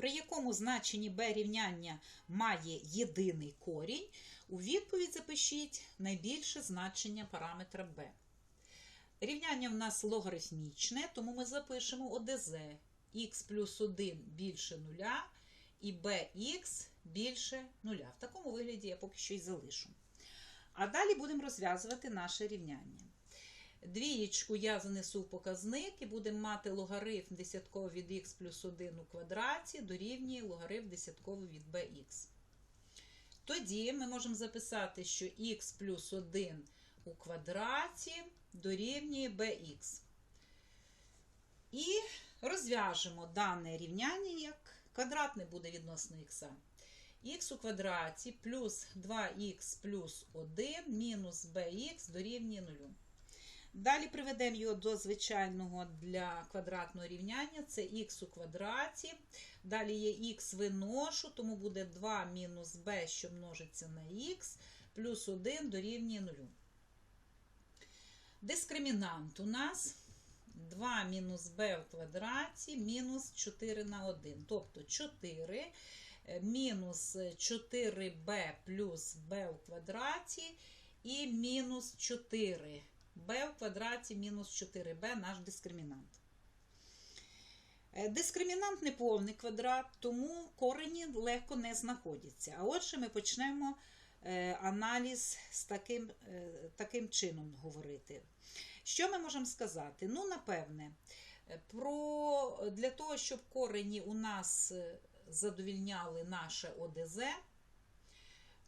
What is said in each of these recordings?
при якому значенні b рівняння має єдиний корінь, у відповідь запишіть найбільше значення параметра b. Рівняння в нас логарифмічне, тому ми запишемо ОДЗ х плюс 1 більше 0 і bx більше 0. В такому вигляді я поки що й залишу. А далі будемо розв'язувати наше рівняння. Двієчку я занесу в показник і будемо мати логарифм десятковий від х плюс 1 у квадраті дорівнює логарифм десятковий від bx. Тоді ми можемо записати, що х плюс 1 у квадраті дорівнює bx. І розв'яжемо дане рівняння як квадратне буде відносно х. х у квадраті плюс 2х плюс 1 мінус bx дорівнює 0. Далі приведемо його до звичайного для квадратного рівняння. Це х у квадраті. Далі є х виношу, тому буде 2 мінус b, що множиться на х, плюс 1 дорівнює 0. Дискримінант у нас 2 мінус b в квадраті мінус 4 на 1. Тобто 4 е, мінус 4b плюс b в квадраті і мінус 4 b в квадраті мінус 4b наш дискримінант. Е, Дискримінант не повний квадрат, тому корені легко не знаходяться. А отже, ми почнемо е, аналіз з таким, е, таким чином говорити. Що ми можемо сказати? Ну, напевне, про, для того, щоб корені у нас задовільняли наше ОДЗ,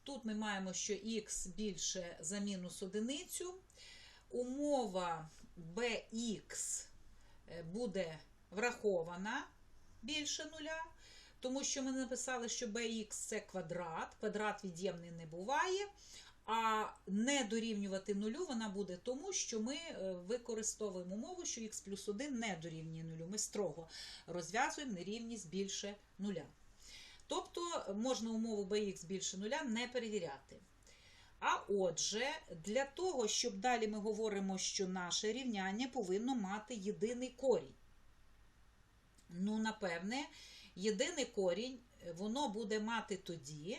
тут ми маємо, що х більше за мінус одиницю. Умова bx е, буде врахована більше нуля, тому що ми написали, що bx це квадрат, квадрат від'ємний не буває. А не дорівнювати нулю вона буде тому, що ми е, використовуємо умову, що х плюс 1 не дорівнює нулю. Ми строго розв'язуємо нерівність більше нуля. Тобто можна умову bx більше нуля не перевіряти. А отже, для того, щоб далі ми говоримо, що наше рівняння повинно мати єдиний корінь. Ну, напевне, єдиний корінь е, воно буде мати тоді,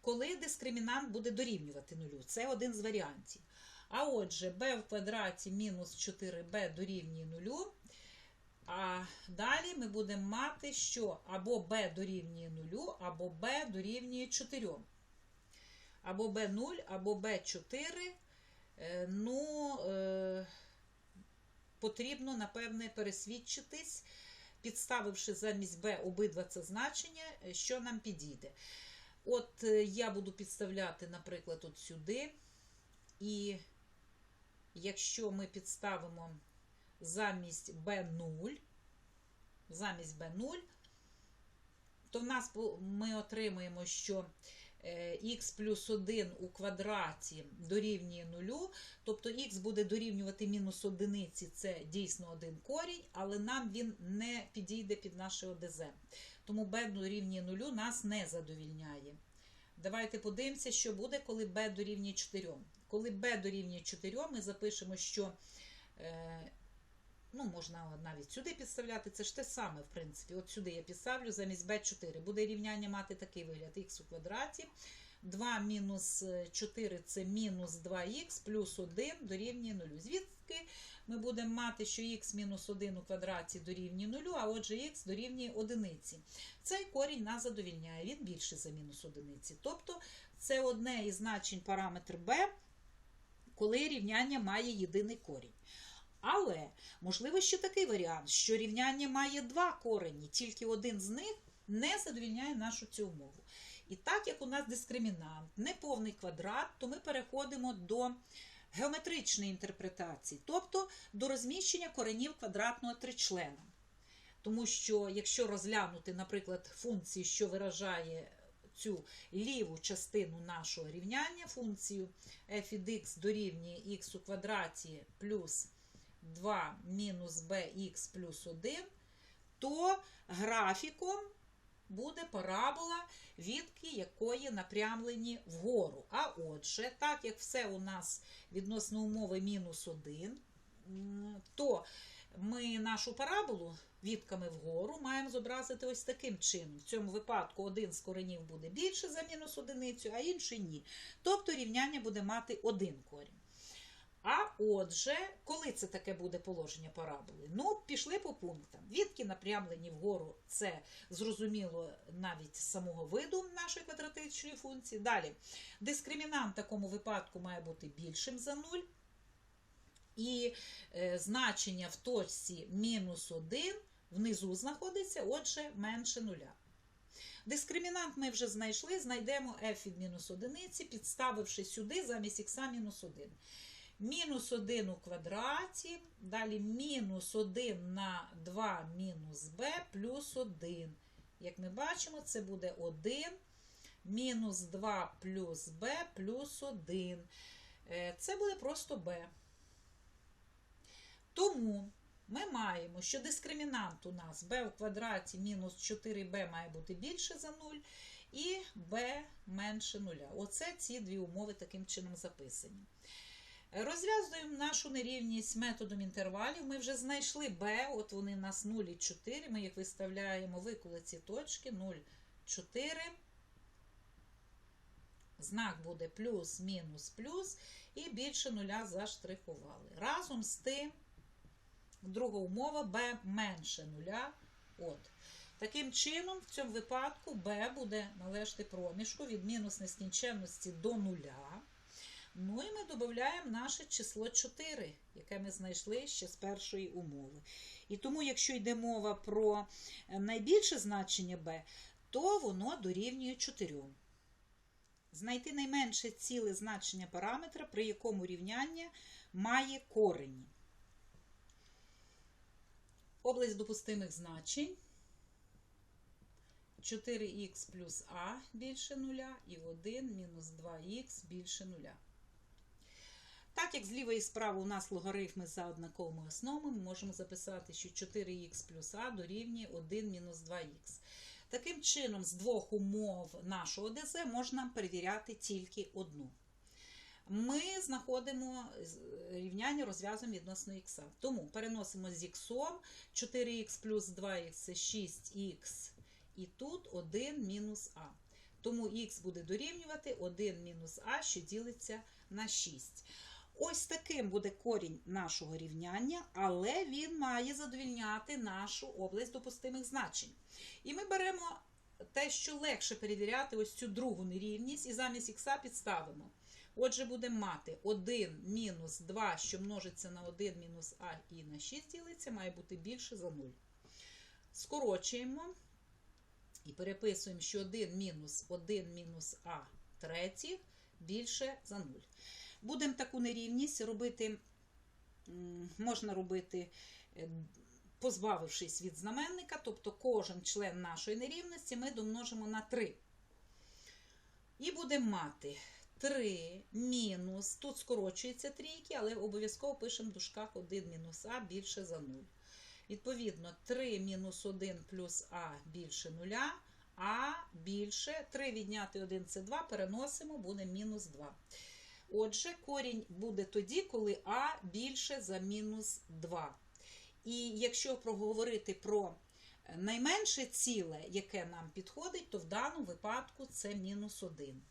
коли дискримінант буде дорівнювати нулю. Це один з варіантів. А отже, b в квадраті мінус 4b дорівнює нулю. А далі ми будемо мати, що або b дорівнює нулю, або b дорівнює 4. Або b0, або b4. Е, Ну, е, потрібно, напевне, пересвідчитись, підставивши замість b обидва це значення, е, що нам підійде. От я буду підставляти, наприклад, от сюди. І якщо ми підставимо замість b0, замість b0, то в нас ми отримаємо, що х плюс 1 у квадраті дорівнює 0, тобто х буде дорівнювати мінус одиниці, це дійсно один корінь, але нам він не підійде під наше ОДЗ. Тому b дорівнює 0 нас не задовільняє. Давайте подивимося, що буде, коли b дорівнює 4. Коли b дорівнює 4, ми запишемо, що е, ну, можна навіть сюди підставляти, це ж те саме, в принципі. От сюди я підставлю замість b4. Буде рівняння мати такий вигляд х у квадраті. 2 мінус 4 це мінус 2х плюс 1 дорівнює 0. Звідки ми будемо мати, що х мінус 1 у квадраті дорівнює 0, а отже х дорівнює 1. Цей корінь нас задовільняє, він більше за мінус 1. Тобто це одне із значень параметр b, коли рівняння має єдиний корінь. Але можливо ще такий варіант, що рівняння має два корені, тільки один з них не задовільняє нашу цю умову. І так як у нас дискримінант неповний квадрат, то ми переходимо до геометричної інтерпретації, тобто до розміщення коренів квадратного тричлена. Тому що, якщо розглянути, наприклад, функцію, що виражає цю ліву частину нашого рівняння, функцію f від x дорівнює х у квадраті плюс 2 мінус bx плюс 1, то графіком буде парабола, відки якої напрямлені вгору. А отже, так як все у нас відносно умови мінус 1, то ми нашу параболу відками вгору маємо зобразити ось таким чином. В цьому випадку один з коренів буде більше за мінус одиницю, а інший ні. Тобто рівняння буде мати один корінь. А отже, коли це таке буде положення параболи? Ну, пішли по пунктам. Відки напрямлені вгору, це зрозуміло навіть з самого виду нашої квадратичної функції. Далі, дискримінант в такому випадку має бути більшим за 0. І е, значення в точці мінус 1 внизу знаходиться, отже, менше нуля. Дискримінант ми вже знайшли, знайдемо f від мінус одиниці, підставивши сюди замість х мінус 1. Мінус 1 у квадраті, далі мінус 1 на 2 мінус b плюс 1. Як ми бачимо, це буде 1 мінус 2 плюс b плюс 1. Е, Це буде просто b. Тому ми маємо, що дискримінант у нас b в квадраті мінус 4b має бути більше за 0, і b менше 0. Оце ці дві умови таким чином записані. Розв'язуємо нашу нерівність методом інтервалів. Ми вже знайшли b, от вони в нас 0 і 4. Ми їх виставляємо виколи ці точки 0, 4. Знак буде плюс, мінус, плюс, і більше нуля заштрихували. Разом з тим, друга умова b менше нуля. От. Таким чином, в цьому випадку b буде належати проміжку від мінус нескінченності до нуля. Ну і ми додаємо наше число 4, яке ми знайшли ще з першої умови. І тому, якщо йде мова про найбільше значення b, то воно дорівнює 4. Знайти найменше ціле значення параметра, при якому рівняння має корені. Область допустимих значень. 4х плюс а більше 0 і 1 мінус 2х більше 0. Так як зліва і справа у нас логарифми за однаковими основами, ми можемо записати, що 4х плюс а дорівнює 1 мінус 2х. Таким чином, з двох умов нашого ДЗ можна перевіряти тільки одну. Ми знаходимо рівняння, розв'язуємо відносно х. Тому переносимо з х, 4х плюс 2х це 6х, і тут 1 мінус а. Тому х буде дорівнювати 1 мінус а, що ділиться на 6. Ось таким буде корінь нашого рівняння, але він має задовільняти нашу область допустимих значень. І ми беремо те, що легше перевіряти ось цю другу нерівність, і замість х підставимо. Отже, будемо мати 1 мінус 2, що множиться на 1 мінус а і на 6 ділиться, має бути більше за 0. Скорочуємо і переписуємо, що 1 мінус 1 мінус а третіх більше за 0. Будемо таку нерівність робити, можна робити, е, позбавившись від знаменника, тобто кожен член нашої нерівності ми домножимо на 3. І будемо мати 3 мінус, тут скорочується трійки, але обов'язково пишемо в дужках 1 мінус а більше за 0. Відповідно, 3 мінус 1 плюс а більше 0, а більше 3 відняти 1 це 2, переносимо, буде мінус 2. Отже, корінь буде тоді, коли а більше за мінус 2. І якщо проговорити про найменше ціле, яке нам підходить, то в даному випадку це мінус 1.